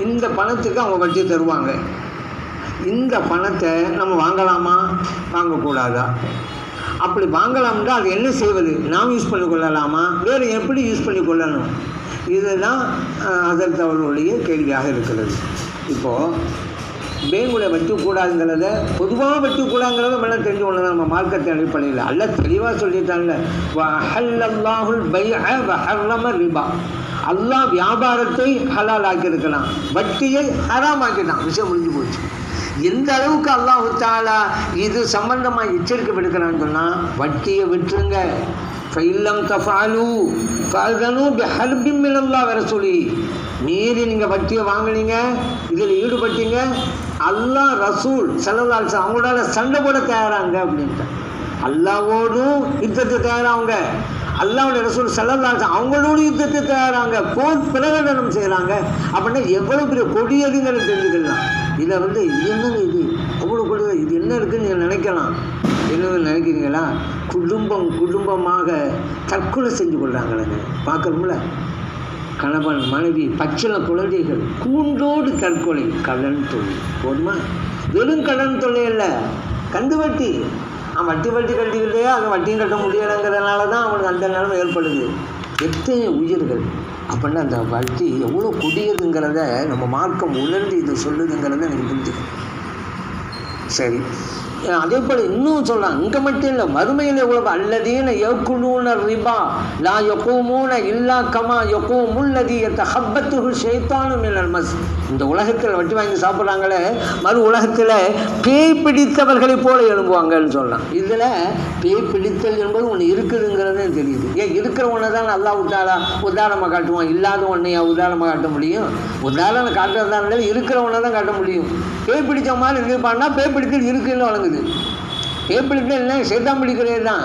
இந்த பணத்துக்கு அவங்க வட்டி தருவாங்க. இந்த பணத்தை நம்ம வாங்கலாமா? வாங்கக்கூடாதா? அப்படி வாங்கலாம்னா அது என்ன செய்வது? நாம் யூஸ் பண்ணி கொள்ளலாமா? வேறு எப்படி யூஸ் பண்ணி கொள்ளணும்? இதுதான் அதற்கு அவர்களுடைய கேள்வியாக இருக்கிறது. இப்போது பேங்குல வெட்டக்கூடாதுங்கிறத பொதுவாக வைக்கக்கூடாதுங்கிறத நம்ம தெரிஞ்சு கொள்ளலாம். நம்ம மார்க்கத்தின் அடிப்படையில் அல்ல தெளிவாக சொல்லிட்டாங்க வஹல்லல்லாஹுல் பைஅ வஹர்ரம ரிபா. அல்லாஹ் வியாபாரத்தை ஹலால் ஆக்கியிருக்கலாம் வட்டியை ஹராம் ஆக்கிட்டான் விஷயம் முடிஞ்சு போச்சு. எந்த அளவுக்கு அல்லாஹு தாலா இது சம்பந்தமாக எச்சரிக்கை விடுக்கிறான்னு சொன்னால் வட்டியை விட்டுருங்க. ஃபைல்லம் தஃபாலு ஃபஅதனு பிஹர்பின் மினல்லாஹ் வர சொல்லி மீறி நீங்கள் வட்டியை வாங்கினீங்க இதில் ஈடுபட்டீங்க அல்லாஹ் ரசூல் செல்லதால் அவங்களால சண்டை போட தயாராங்க அப்படின்ட்டு அல்லாவோடும் யுத்தத்தை தயாராங்க அல்லாவுடைய ரசூல் செல்லதால் அவங்களோட யுத்தத்தை தயாராங்க. போர் பிரகடனம் செய்கிறாங்க அப்படின்னா எவ்வளோ பெரிய கொடியதுங்கிறது தெரிஞ்சுக்கலாம். இதை வந்து என்னங்க இது? அவ்வளோ கொடியது இது என்ன இருக்குன்னு நீங்கள் நினைக்கலாம். என்ன நினைக்கிறீங்களா? குடும்பம் குடும்பமாக தற்கொலை செஞ்சு கொள்கிறாங்களே பார்க்குறோம்ல? கணவன் மனைவி பச்சில குழந்தைகள் கூண்டோடு தற்கொலை கடன் தொழில். போதுமா? வெறும் கடன் தொல்லை இல்லை கந்து வட்டி. அவன் வட்டி வட்டி கட்டிக்கிட்டே அவன் வட்டியும் கட்ட முடியலைங்கிறதுனால தான் அவனுக்கு அந்த நிலைமை ஏற்படுது. எத்தனை உயிர்கள். அப்படின்னா அந்த வட்டி எவ்வளோ கொடியதுங்கிறத நம்ம மார்க்கம் உணர்ந்து இது சொல்லுதுங்கிறத எனக்கு புரிஞ்சுக்கணும் சரி. அதே போல் இன்னும் சொல்லலாம் இங்கே மட்டும் இல்லை மறுமையில் எவ்வளவு அல்லதீன யக்குலூன ரிபா லா யக்கூமூன இல்லா கமா யக்கூம் உள்ளதி எத்த ஷைத்தானு மினல் மஸ். இந்த உலகத்தில் வட்டி வாங்கி சாப்பிட்றாங்களே மறு உலகத்தில் பேய் பிடித்தவர்களைப் போல எழும்புவாங்கன்னு சொல்லலாம் இதில் பேய் பிடித்தல் என்பது ஒன்று இருக்குதுங்கிறதே தெரியுது. ஏன் இருக்கிறவனை தான் நல்லா உதாரா உதாரணமாக காட்டுவான். இல்லாத ஒன்றையா உதாரணமாக காட்ட முடியும்? உதாரணம் காட்டுறதா இருந்தாலும் இருக்கிறவனை தான் காட்ட முடியும். பேய் பிடிச்ச மாதிரி இருப்பான்னா பேய் பிடித்தல் இருக்குன்னு வழங்குது. பேய் என்ன இல்லை சேத்தான் தான்